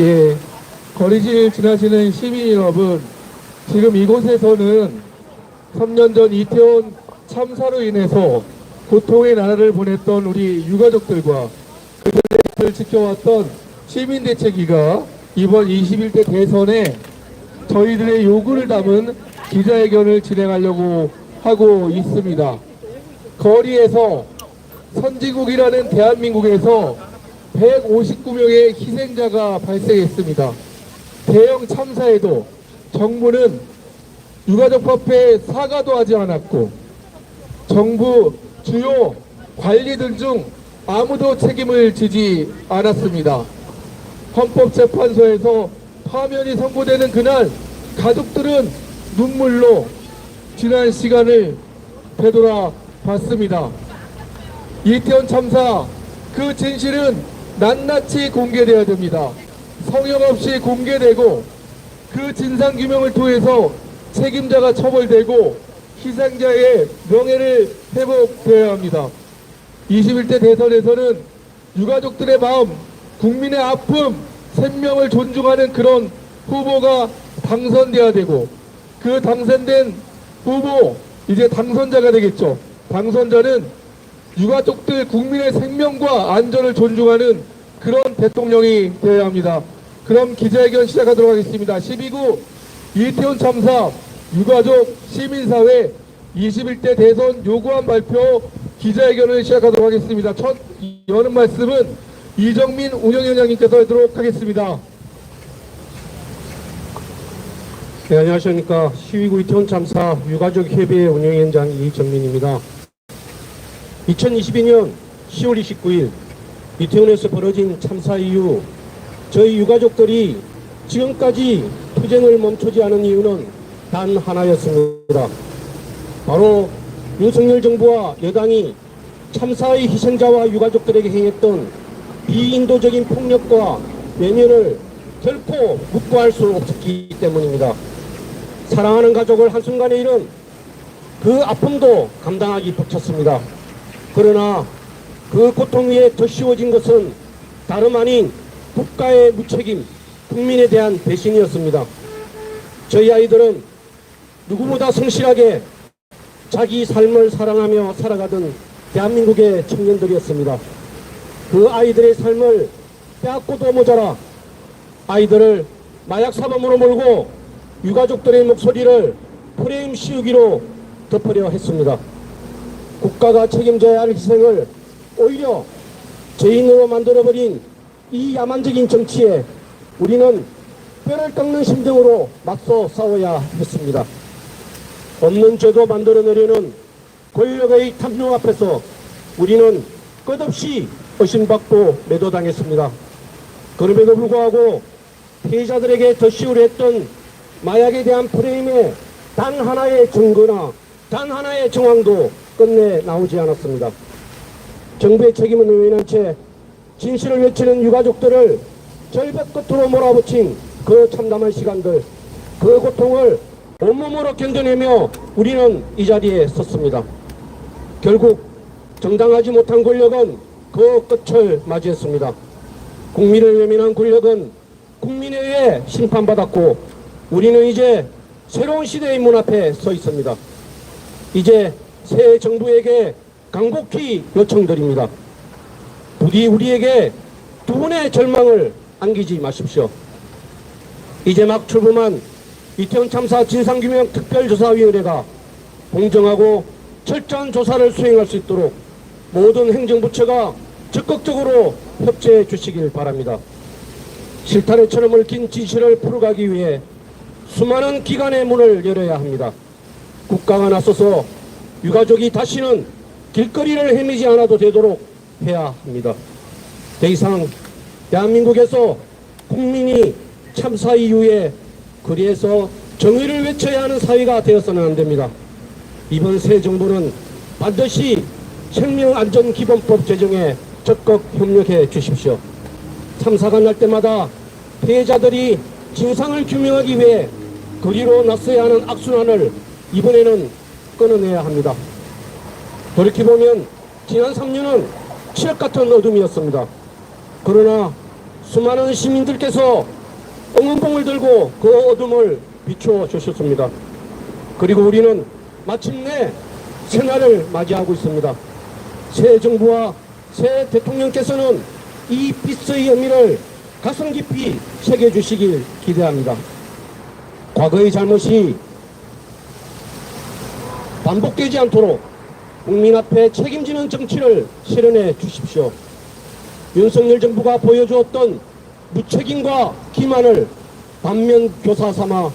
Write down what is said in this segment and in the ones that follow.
예, 거리를 지나시는 시민 여러분, 지금 이곳에서는 3년 전 이태원 참사로 인해서 고통의 나라를 보냈던 우리 유가족들과 그들을 지켜왔던 시민대책위가 이번 21대 대선에 저희들의 요구를 담은 기자회견을 진행하려고 하고 있습니다. 거리에서 선진국이라는 대한민국에서 159명의 희생자가 발생했습니다. 대형 참사에도 정부는 유가족법에 사과도 하지 않았고 정부 주요 관리들 중 아무도 책임을 지지 않았습니다. 헌법재판소에서 파면이 선고되는 그날 가족들은 눈물로 지난 시간을 되돌아 봤습니다. 이태원 참사 그 진실은 낱낱이 공개되어야 됩니다. 성역 없이 공개되고 그 진상 규명을 통해서 책임자가 처벌되고 희생자의 명예를 회복되어야 합니다. 21대 대선에서는 유가족들의 마음, 국민의 아픔, 생명을 존중하는 그런 후보가 당선돼야 되고 그 당선된 후보 이제 당선자가 되겠죠. 당선자는 유가족들 국민의 생명과 안전을 존중하는 그런 대통령이 되어야 합니다. 그럼 기자회견 시작하도록 하겠습니다. 12구 이태원 참사 유가족 시민사회 21대 대선 요구안 발표 기자회견을 시작하도록 하겠습니다. 첫 여는 말씀은 이정민 운영위원장님께서 하도록 하겠습니다. 네, 안녕하십니까. 12구 이태원 참사 유가족 협의회 운영위원장 이정민입니다. 2022년 10월 29일 이태원에서 벌어진 참사 이후 저희 유가족들이 지금까지 투쟁을 멈추지 않은 이유는 단 하나였습니다. 바로 윤석열 정부와 여당이 참사의 희생자와 유가족들에게 행했던 비인도적인 폭력과 외면을 결코 묵고할 수 없었기 때문입니다. 사랑하는 가족을 한순간에 잃은 그 아픔도 감당하기 벅찼습니다. 그러나 그 고통 위에 더 씌워진 것은 다름 아닌 국가의 무책임, 국민에 대한 배신이었습니다. 저희 아이들은 누구보다 성실하게 자기 삶을 사랑하며 살아가던 대한민국의 청년들이었습니다. 그 아이들의 삶을 빼앗고도 모자라 아이들을 마약 사범으로 몰고 유가족들의 목소리를 프레임 씌우기로 덮으려 했습니다. 국가가 책임져야 할 희생을 오히려 죄인으로 만들어버린 이 야만적인 정치에 우리는 뼈를 깎는 심정으로 맞서 싸워야 했습니다. 없는 죄도 만들어내려는 권력의 탐욕 앞에서 우리는 끝없이 의심받고 매도당했습니다. 그럼에도 불구하고 피해자들에게 덧씌우려 했던 마약에 대한 프레임의 단 하나의 증거나 단 하나의 정황도 끝내 나오지 않았습니다. 정부의 책임은 의인한 채 진실을 외치는 유가족들을 절벽 끝으로 몰아붙인 그 참담한 시간들, 그 고통을 온몸으로 견뎌내며 우리는 이 자리에 섰습니다. 결국 정당하지 못한 권력은 그 끝을 맞이했습니다. 국민을 외면한 권력은 국민에 의해 심판받았고 우리는 이제 새로운 시대의 문 앞에 서 있습니다. 이제 새 정부에게 강곡히 요청드립니다. 부디 우리에게 두 분의 절망을 안기지 마십시오. 이제 막 출범한 이태원 참사 진상규명 특별조사위원회가 공정하고 철저한 조사를 수행할 수 있도록 모든 행정부처가 적극적으로 협조해 주시길 바랍니다. 실탄의 처럼을 긴 지시를 풀어가기 위해 수많은 기관의 문을 열어야 합니다. 국가가 나서서 유가족이 다시는 길거리를 헤매지 않아도 되도록 해야 합니다. 더 이상 대한민국에서 국민이 참사 이후에 거리에서 정의를 외쳐야 하는 사회가 되어서는 안 됩니다. 이번 새 정부는 반드시 생명안전기본법 제정에 적극 협력해 주십시오. 참사가 날 때마다 피해자들이 진상을 규명하기 위해 거리로 나서야 하는 악순환을 이번에는 끊어내야 합니다. 돌이켜보면 지난 3년은 칠흑 같은 어둠이었습니다. 그러나 수많은 시민들께서 응원봉을 들고 그 어둠을 비추어 주셨습니다. 그리고 우리는 마침내 새날을 맞이하고 있습니다. 새 정부와 새 대통령께서는 이 빛의 의미를 가슴 깊이 새겨주시길 기대합니다. 과거의 잘못이 반복되지 않도록 국민 앞에 책임지는 정치를 실현해 주십시오. 윤석열 정부가 보여주었던 무책임과 기만을 반면 교사 삼아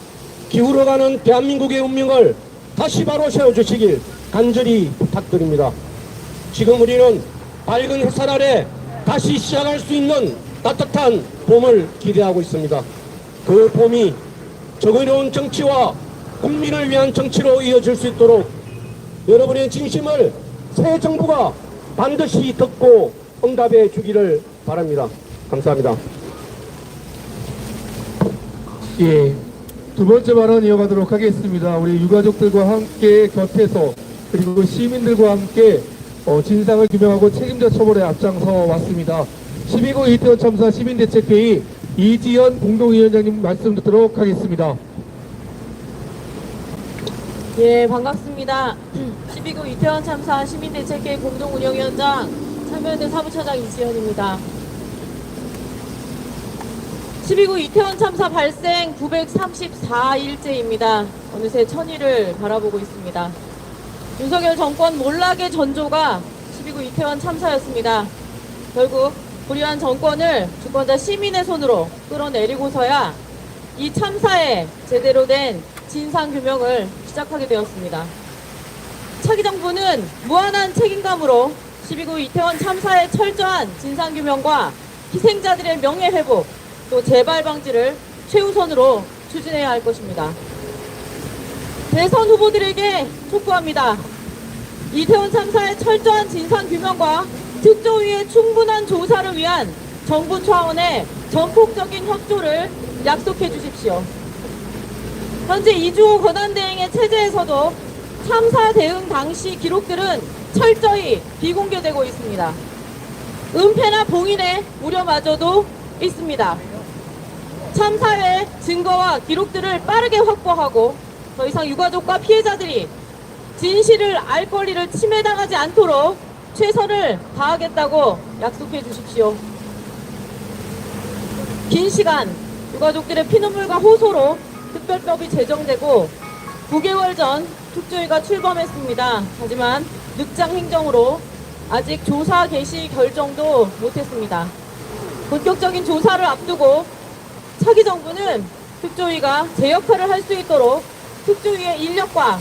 기울어가는 대한민국의 운명을 다시 바로 세워주시길 간절히 부탁드립니다. 지금 우리는 밝은 햇살 아래 다시 시작할 수 있는 따뜻한 봄을 기대하고 있습니다. 그 봄이 정의로운 정치와 국민을 위한 정치로 이어질 수 있도록 여러분의 진심을 새 정부가 반드시 듣고 응답해 주기를 바랍니다. 감사합니다. 예. 두 번째 발언 이어가도록 하겠습니다. 우리 유가족들과 함께 곁에서 그리고 시민들과 함께 어, 진상을 규명하고 책임자 처벌에 앞장서 왔습니다. 12구 이태원 참사 시민대책회의 이지연 공동위원장님 말씀 듣도록 하겠습니다. 예, 반갑습니다. 12구 이태원 참사 시민대책회 공동운영위원장 참여연대 사무처장 이지연입니다. 12구 이태원 참사 발생 934일째입니다. 어느새 천일을 바라보고 있습니다. 윤석열 정권 몰락의 전조가 12구 이태원 참사였습니다. 결국 불의한 정권을 주권자 시민의 손으로 끌어내리고서야 이 참사에 제대로 된 진상규명을 시작하게 되었습니다. 차기 정부는 무한한 책임감으로 12구 이태원 참사의 철저한 진상규명과 희생자들의 명예회복, 또 재발 방지를 최우선으로 추진해야 할 것입니다. 대선 후보들에게 촉구합니다. 이태원 참사의 철저한 진상규명과 특조위의 충분한 조사를 위한 정부 차원의 전폭적인 협조를 약속해 주십시오. 현재 이주호 권한대행의 체제에서도 참사 대응 당시 기록들은 철저히 비공개되고 있습니다. 은폐나 봉인의 우려마저도 있습니다. 참사의 증거와 기록들을 빠르게 확보하고 더 이상 유가족과 피해자들이 진실을 알 권리를 침해당하지 않도록 최선을 다하겠다고 약속해 주십시오. 긴 시간 유가족들의 피눈물과 호소로 특별법이 제정되고 9개월 전 특조위가 출범했습니다. 하지만 늑장 행정으로 아직 조사 개시 결정도 못했습니다. 본격적인 조사를 앞두고 차기 정부는 특조위가 제 역할을 할 수 있도록 특조위의 인력과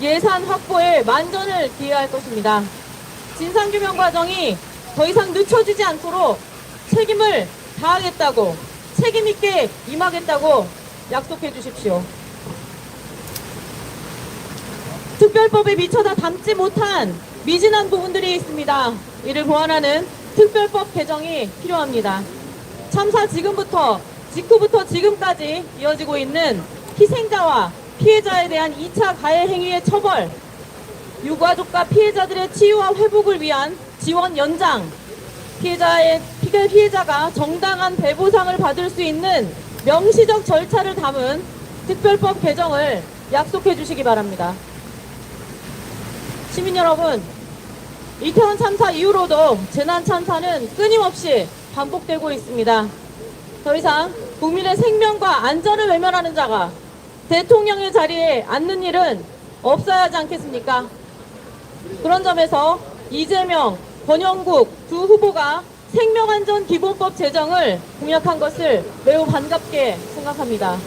예산 확보에 만전을 기해야 할 것입니다. 진상규명 과정이 더 이상 늦춰지지 않도록 책임을 다하겠다고 책임있게 임하겠다고 약속해 주십시오. 특별법에 미쳐다 담지 못한 미진한 부분들이 있습니다. 이를 보완하는 특별법 개정이 필요합니다. 참사 지금부터 직후부터 지금까지 이어지고 있는 희생자와 피해자에 대한 2차 가해 행위의 처벌, 유가족과 피해자들의 치유와 회복을 위한 지원 연장, 피해자의 피해 피해자가 정당한 배보상을 받을 수 있는 명시적 절차를 담은 특별법 개정을 약속해 주시기 바랍니다. 시민 여러분, 이태원 참사 이후로도 재난 참사는 끊임없이 반복되고 있습니다. 더 이상 국민의 생명과 안전을 외면하는 자가 대통령의 자리에 앉는 일은 없어야 하지 않겠습니까? 그런 점에서 이재명, 권영국 두 후보가 생명안전 기본법 제정을 공약한 것을 매우 반갑게 생각합니다.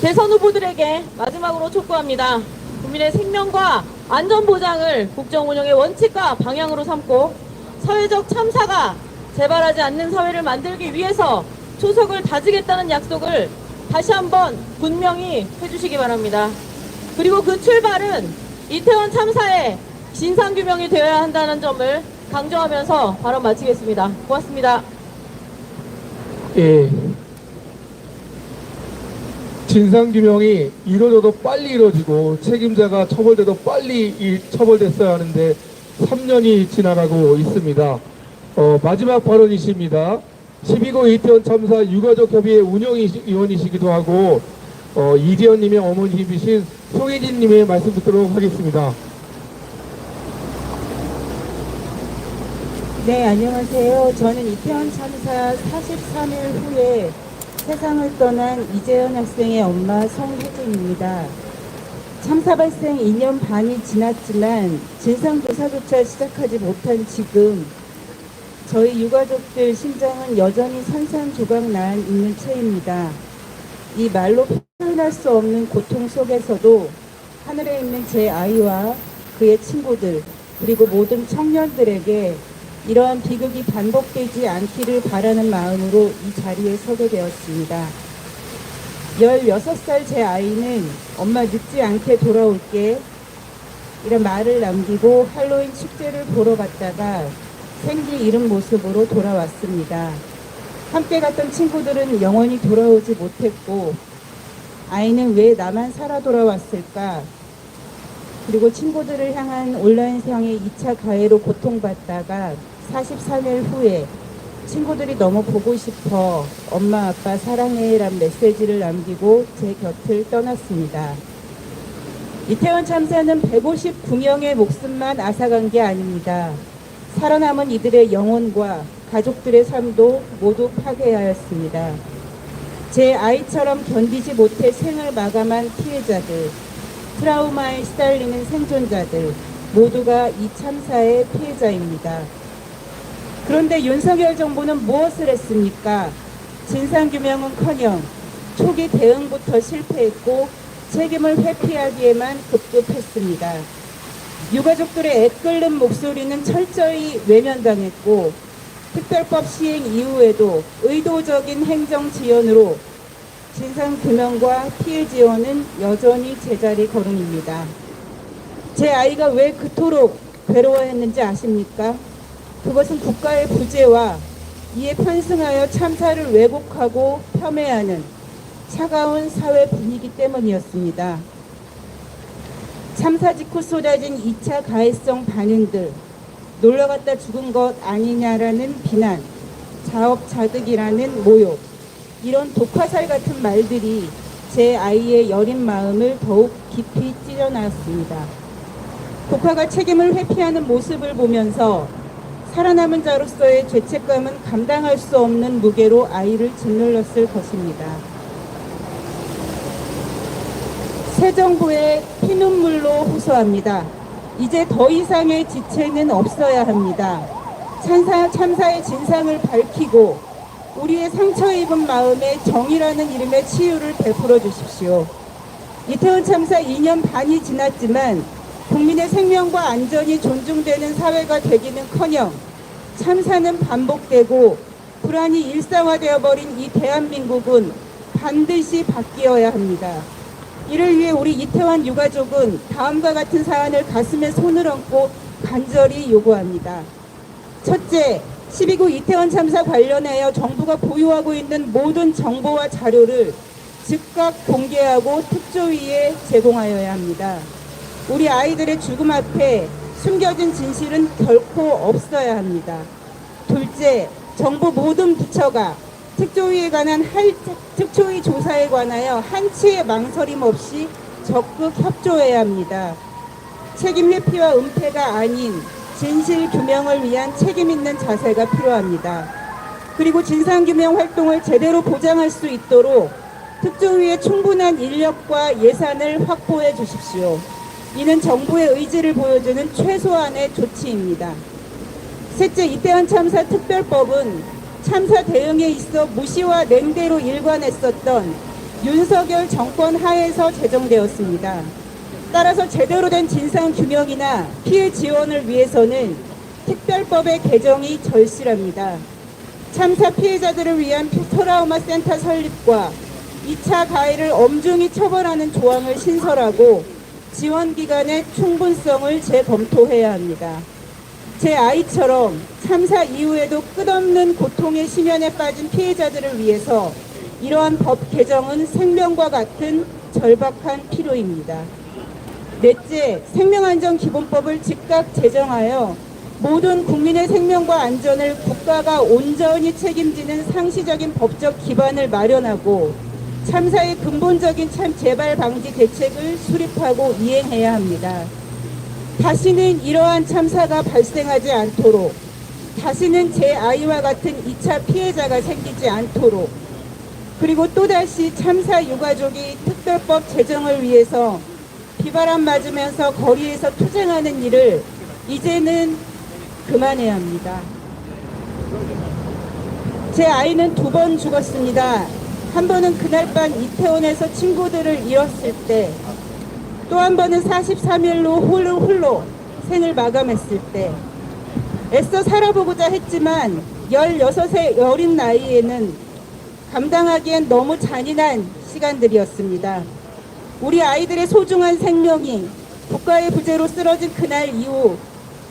대선 후보들에게 마지막으로 촉구합니다. 국민의 생명과 안전 보장을 국정 운영의 원칙과 방향으로 삼고 사회적 참사가 재발하지 않는 사회를 만들기 위해서 초석을 다지겠다는 약속을 다시 한번 분명히 해주시기 바랍니다. 그리고 그 출발은 이태원 참사의 진상규명이 되어야 한다는 점을 강조하면서 발언 마치겠습니다. 고맙습니다. 예. 진상규명이 이루어져도 빨리 이루어지고 책임자가 처벌돼도 빨리 이- 처벌됐어야 하는데 3년이 지나가고 있습니다. 어, 마지막 발언이십니다. 12구 이태원 참사 유가족 협의회 운영위원이시기도 하고 어, 이지연님의 어머님이신 송혜진님의 말씀 듣도록 하겠습니다. 네, 안녕하세요. 저는 이태원 참사 43일 후에 세상을 떠난 이재현 학생의 엄마 송혜진입니다. 참사 발생 2년 반이 지났지만 진상조사조차 시작하지 못한 지금 저희 유가족들 심정은 여전히 산산조각 나 있는 채입니다. 이 말로 표현할 수 없는 고통 속에서도 하늘에 있는 제 아이와 그의 친구들 그리고 모든 청년들에게 이러한 비극이 반복되지 않기를 바라는 마음으로 이 자리에 서게 되었습니다. 16살 제 아이는 엄마 늦지 않게 돌아올게 이런 말을 남기고 할로윈 축제를 보러 갔다가 생기 잃은 모습으로 돌아왔습니다. 함께 갔던 친구들은 영원히 돌아오지 못했고 아이는 왜 나만 살아 돌아왔을까? 그리고 친구들을 향한 온라인상의 2차 가해로 고통받다가 43일 후에 친구들이 너무 보고 싶어 엄마 아빠 사랑해란 메시지를 남기고 제 곁을 떠났습니다. 이태원 참사는 159명의 목숨만 앗아간 게 아닙니다. 살아남은 이들의 영혼과 가족들의 삶도 모두 파괴하였습니다. 제 아이처럼 견디지 못해 생을 마감한 피해자들, 트라우마에 시달리는 생존자들 모두가 이 참사의 피해자입니다. 그런데 윤석열 정부는 무엇을 했습니까? 진상규명은커녕 초기 대응부터 실패했고 책임을 회피하기에만 급급했습니다. 유가족들의 애끓는 목소리는 철저히 외면당했고 특별법 시행 이후에도 의도적인 행정 지연으로 진상규명과 피해 지원은 여전히 제자리 걸음입니다. 제 아이가 왜 그토록 괴로워했는지 아십니까? 그것은 국가의 부재와 이에 편승하여 참사를 왜곡하고 폄훼하는 차가운 사회 분위기 때문이었습니다. 참사 직후 쏟아진 2차 가해성 반응들, 놀러 갔다 죽은 것 아니냐라는 비난, 자업 자득이라는 모욕, 이런 독화살 같은 말들이 제 아이의 여린 마음을 더욱 깊이 찢어놨습니다. 국가가 책임을 회피하는 모습을 보면서 살아남은 자로서의 죄책감은 감당할 수 없는 무게로 아이를 짓눌렀을 것입니다. 새 정부의 피눈물로 호소합니다. 이제 더 이상의 지체는 없어야 합니다. 참사, 참사의 진상을 밝히고 우리의 상처 입은 마음에 정의라는 이름의 치유를 베풀어 주십시오. 이태원 참사 2년 반이 지났지만 국민의 생명과 안전이 존중되는 사회가 되기는커녕 참사는 반복되고 불안이 일상화되어 버린 이 대한민국은 반드시 바뀌어야 합니다. 이를 위해 우리 이태원 유가족은 다음과 같은 사안을 가슴에 손을 얹고 간절히 요구합니다. 첫째, 12구 이태원 참사 관련하여 정부가 보유하고 있는 모든 정보와 자료를 즉각 공개하고 특조위에 제공하여야 합니다. 우리 아이들의 죽음 앞에 숨겨진 진실은 결코 없어야 합니다. 둘째, 정부 모든 부처가 특조위에 관한 할, 특조위 조사에 관하여 한치의 망설임 없이 적극 협조해야 합니다. 책임 회피와 은폐가 아닌 진실 규명을 위한 책임 있는 자세가 필요합니다. 그리고 진상 규명 활동을 제대로 보장할 수 있도록 특조위에 충분한 인력과 예산을 확보해 주십시오. 이는 정부의 의지를 보여주는 최소한의 조치입니다. 셋째, 이태원 참사 특별법은 참사 대응에 있어 무시와 냉대로 일관했었던 윤석열 정권 하에서 제정되었습니다. 따라서 제대로 된 진상 규명이나 피해 지원을 위해서는 특별법의 개정이 절실합니다. 참사 피해자들을 위한 트라우마 센터 설립과 2차 가해를 엄중히 처벌하는 조항을 신설하고 지원 기간의 충분성을 재검토해야 합니다. 제 아이처럼 참사 이후에도 끝없는 고통의 심연에 빠진 피해자들을 위해서 이러한 법 개정은 생명과 같은 절박한 필요입니다. 넷째, 생명안전기본법을 즉각 제정하여 모든 국민의 생명과 안전을 국가가 온전히 책임지는 상시적인 법적 기반을 마련하고 참사의 근본적인 참 재발 방지 대책을 수립하고 이행해야 합니다. 다시는 이러한 참사가 발생하지 않도록 다시는 제 아이와 같은 2차 피해자가 생기지 않도록 그리고 또다시 참사 유가족이 특별법 제정을 위해서 비바람 맞으면서 거리에서 투쟁하는 일을 이제는 그만해야 합니다. 제 아이는 두 번 죽었습니다. 한 번은 그날 밤 이태원에서 친구들을 잃었을 때, 또 한 번은 43일로 홀로 홀로 생을 마감했을 때, 애써 살아보고자 했지만 16세 어린 나이에는 감당하기엔 너무 잔인한 시간들이었습니다. 우리 아이들의 소중한 생명이 국가의 부재로 쓰러진 그날 이후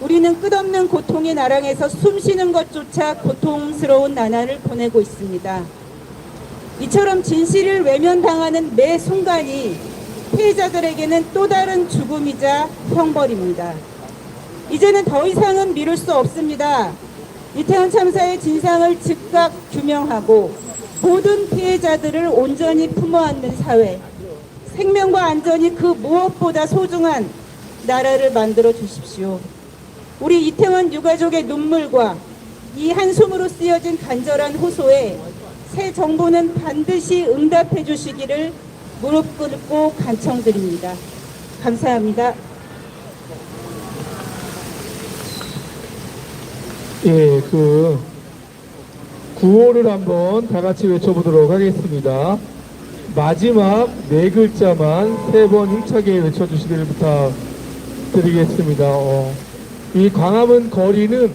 우리는 끝없는 고통의 나랑에서 숨 쉬는 것조차 고통스러운 나날을 보내고 있습니다. 이처럼 진실을 외면당하는 매 순간이 피해자들에게는 또 다른 죽음이자 형벌입니다. 이제는 더 이상은 미룰 수 없습니다. 이태원 참사의 진상을 즉각 규명하고 모든 피해자들을 온전히 품어 안는 사회, 생명과 안전이 그 무엇보다 소중한 나라를 만들어 주십시오. 우리 이태원 유가족의 눈물과 이 한숨으로 쓰여진 간절한 호소에 새 정부는 반드시 응답해 주시기를 무릎 꿇고 간청드립니다. 감사합니다. 예, 그 구호를 한번 다 같이 외쳐보도록 하겠습니다. 마지막 네 글자만 세 번 힘차게 외쳐주시기를 부탁드리겠습니다. 어, 이 광화문 거리는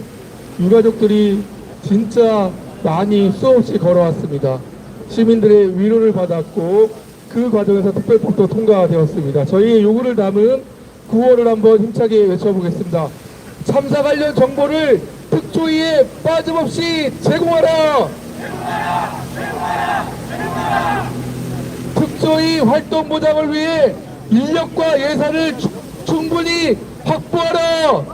유가족들이 진짜 많이 수없이 걸어왔습니다. 시민들의 위로를 받았고 그 과정에서 특별법도 통과되었습니다. 저희의 요구를 담은 구호를 한번 힘차게 외쳐보겠습니다. 참사 관련 정보를 특조위에 빠짐없이 제공하라! 특조위 활동 보장을 위해 인력과 예산을 추- 충분히 확보하라!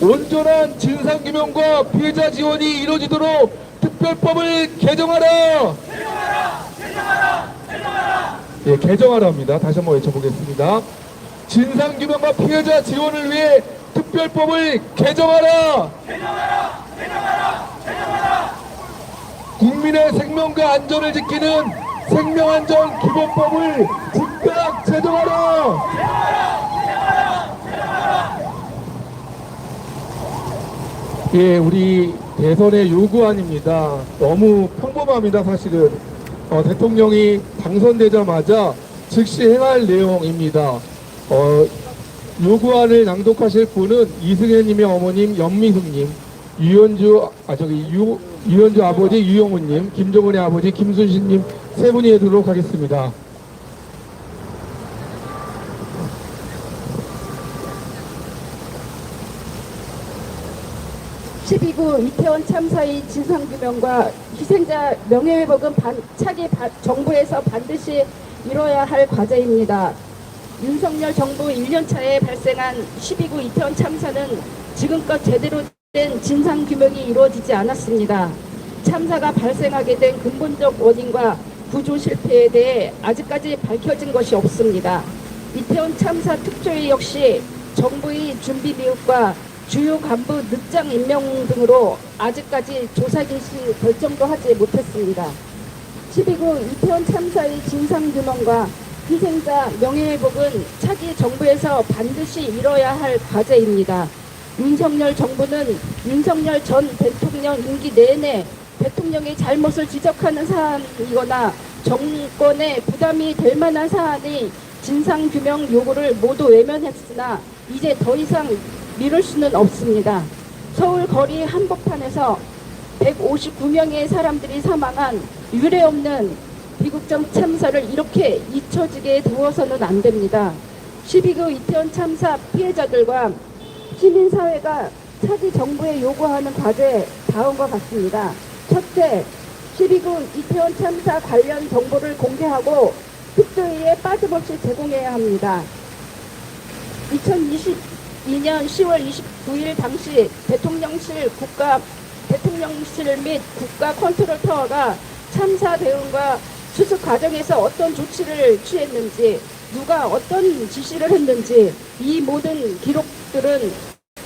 온전한 진상규명과 피해자 지원이 이루어지도록 특별법을 개정하라! 예, 개정하라입니다. 다시 한번 외쳐보겠습니다. 진상규명과 피해자 지원을 위해 특별법을 개정하라! 국민의 생명과 안전을 지키는 생명안전 기본법을 즉각 제정하라! 예, 우리 대선의 요구안입니다. 너무 평범합니다, 사실은. 어, 대통령이 당선되자마자 즉시 행할 내용입니다. 어, 요구안을 낭독하실 분은 이승혜님의 어머님 연미숙님, 유현주 아 저기 유, 유현주 아버지 유영훈님, 김정은의 아버지 김순신님 세 분이 해도록 하겠습니다. 12구 이태원 참사의 진상규명과 희생자 명예회복은 반, 차기 바- 정부에서 반드시 이뤄야 할 과제입니다. 윤석열 정부 1년차에 발생한 12구 이태원 참사는 지금껏 제대로 된 진상규명이 이루어지지 않았습니다. 참사가 발생하게 된 근본적 원인과 구조 실패에 대해 아직까지 밝혀진 것이 없습니다. 이태원 참사 특조위 역시 정부의 준비 미흡과 주요 간부 늑장 임명 등으로 아직까지 조사 개시 결정도 하지 못했습니다. 12구 이태원 참사의 진상규명과 희생자 명예회복은 차기 정부에서 반드시 이뤄야 할 과제입니다. 윤석열 정부는 윤석열 전 대통령 임기 내내 대통령의 잘못을 지적하는 사안이거나 정권에 부담이 될 만한 사안이 진상규명 요구를 모두 외면했으나 이제 더 이상 미룰 수는 없습니다. 서울 거리 한복판에서 159명의 사람들이 사망한 유례없는 비극적 참사를 이렇게 잊혀지게 두어서는 안 됩니다. 12구 이태원 참사 피해자들과 시민사회가 차기 정부에 요구하는 과제 다음과 같습니다. 첫째, 12구 이태원 참사 관련 정보를 공개하고 특조위에 빠짐없이 제공해야 합니다. 2022년 10월 29일 당시 대통령실 국가 대통령실 및 국가 컨트롤 타워가 참사 대응과 수습 과정에서 어떤 조치를 취했는지 누가 어떤 지시를 했는지 이 모든 기록들은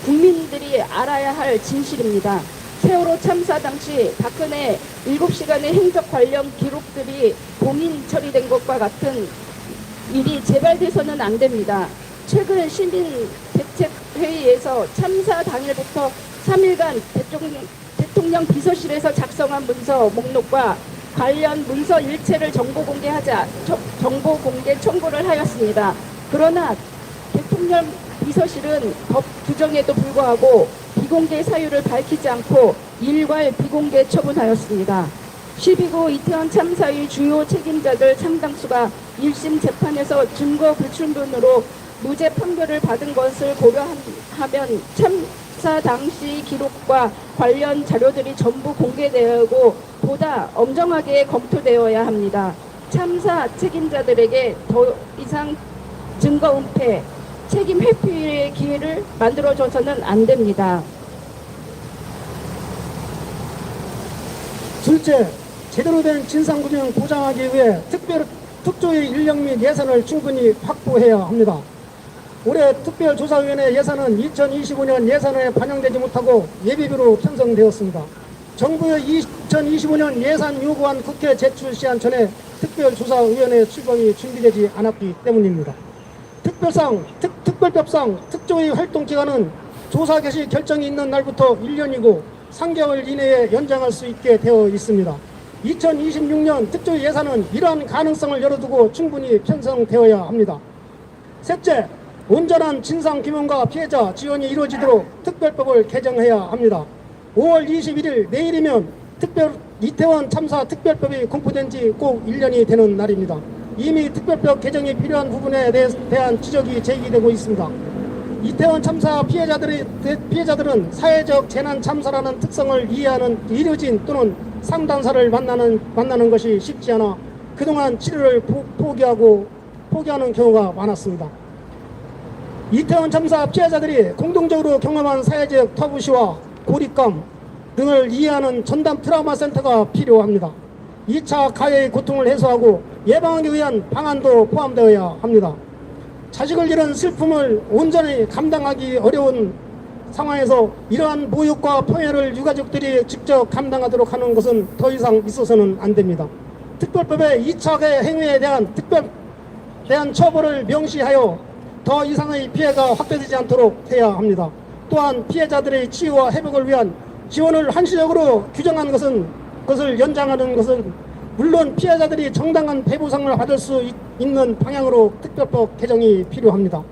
국민들이 알아야 할 진실입니다. 세월호 참사 당시 박근혜 7시간의 행적 관련 기록들이 봉인 처리된 것과 같은 일이 재발돼서는 안 됩니다. 최근 시민 대책 회의에서 참사 당일부터 3일간 대통령, 대통령 비서실에서 작성한 문서 목록과 관련 문서 일체를 정보 공개하자 저- 정보 공개 청구를 하였습니다. 그러나 대통령 비서실은 법 규정에도 불구하고 비공개 사유를 밝히지 않고 일괄 비공개 처분하였습니다. 12구 이태원 참사의 주요 책임자들 상당수가 1심 재판에서 증거 불충분으로 무죄 판결을 받은 것을 고려하면 참사 당시 기록과 관련 자료들이 전부 공개되고 보다 엄정하게 검토되어야 합니다. 참사 책임자들에게 더 이상 증거 은폐, 책임 회피의 기회를 만들어줘서는 안 됩니다. 둘째, 제대로 된 진상규명 보장하기 위해 특별 특조위 인력 및 예산을 충분히 확보해야 합니다. 올해 특별조사위원회 예산은 2025년 예산에 반영되지 못하고 예비비로 편성되었습니다. 정부의 2025년 예산 요구안 국회 제출 시한 전에 특별조사위원회 출범이 준비되지 않았기 때문입니다. 특별상, 특, 특별법상 특조위 활동 기간은 조사 개시 결정이 있는 날부터 1년이고 3개월 이내에 연장할 수 있게 되어 있습니다. 2026년 특조위 예산은 이러한 가능성을 열어두고 충분히 편성되어야 합니다. 셋째, 온전한 진상 규명과 피해자 지원이 이루어지도록 특별법을 개정해야 합니다. 5월 21일 내일이면 특별 이태원 참사 특별법이 공포된 지 꼭 1년이 되는 날입니다. 이미 특별법 개정이 필요한 부분에 대한 지적이 제기되고 있습니다. 이태원 참사 피해자들이, 대- 피해자들은 사회적 재난 참사라는 특성을 이해하는 의료진 또는 상담사를 만나는, 만나는 것이 쉽지 않아 그동안 치료를 포, 포기하고 포기하는 경우가 많았습니다. 이태원 참사 피해자들이 공동적으로 경험한 사회적 터부시와 고립감 등을 이해하는 전담 트라우마 센터가 필요합니다. 2차 가해의 고통을 해소하고 예방하기 위한 방안도 포함되어야 합니다. 자식을 잃은 슬픔을 온전히 감당하기 어려운 상황에서 이러한 모욕과 포해를 유가족들이 직접 감당하도록 하는 것은 더 이상 있어서는 안 됩니다. 특별법의 2차 가해 행위에 대한 특별 대한 처벌을 명시하여 더 이상의 피해가 확대되지 않도록 해야 합니다. 또한 피해자들의 치유와 회복을 위한 지원을 한시적으로 규정한 것은 것을 연장하는 것은 물론 피해자들이 정당한 배부상을 받을 수 있- 있는 방향으로 특별법 개정이 필요합니다.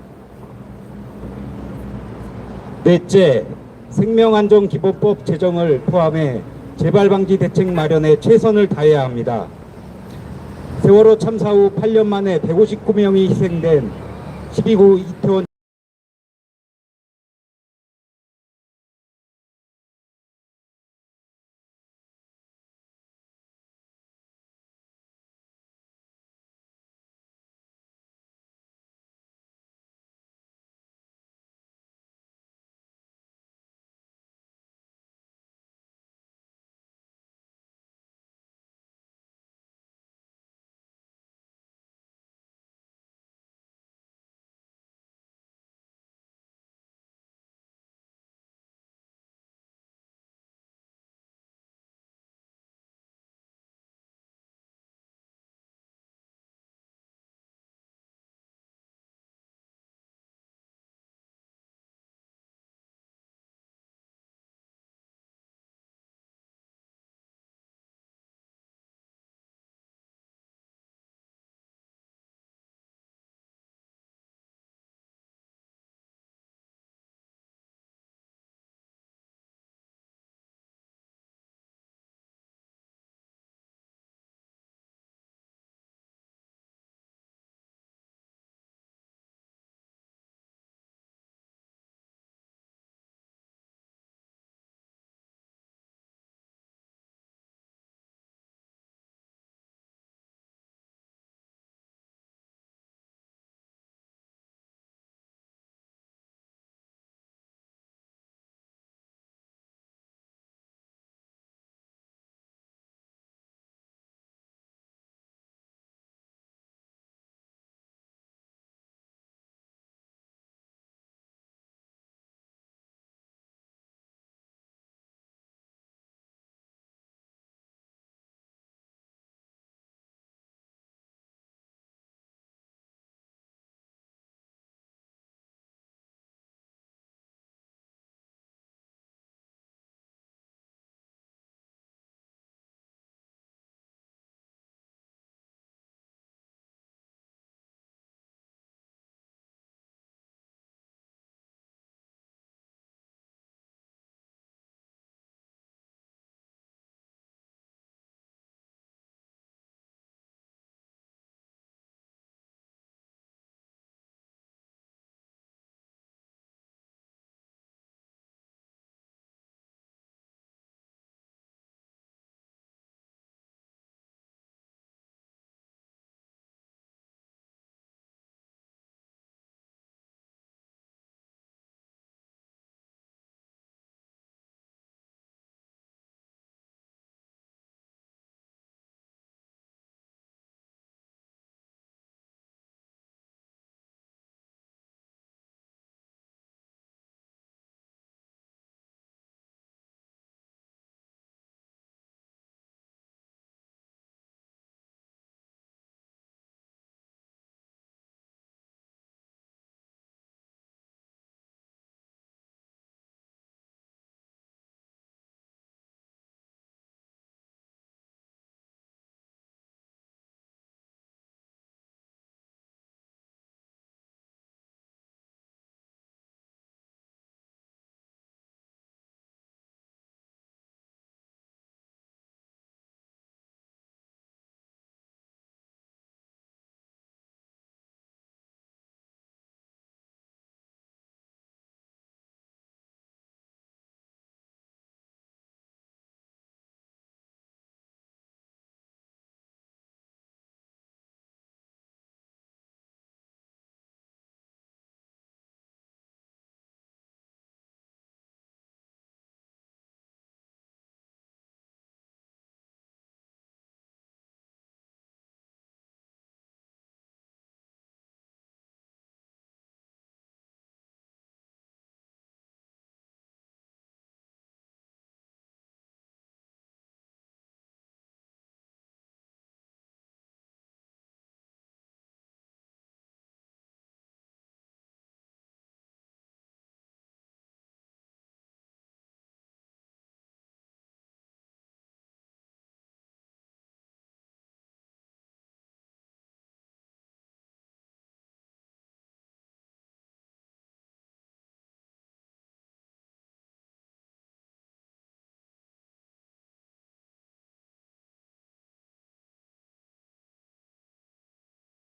넷째, 생명안전기본법 제정을 포함해 재발방지 대책 마련에 최선을 다해야 합니다. 세월호 참사 후 8년 만에 159명이 희생된 12구 이태원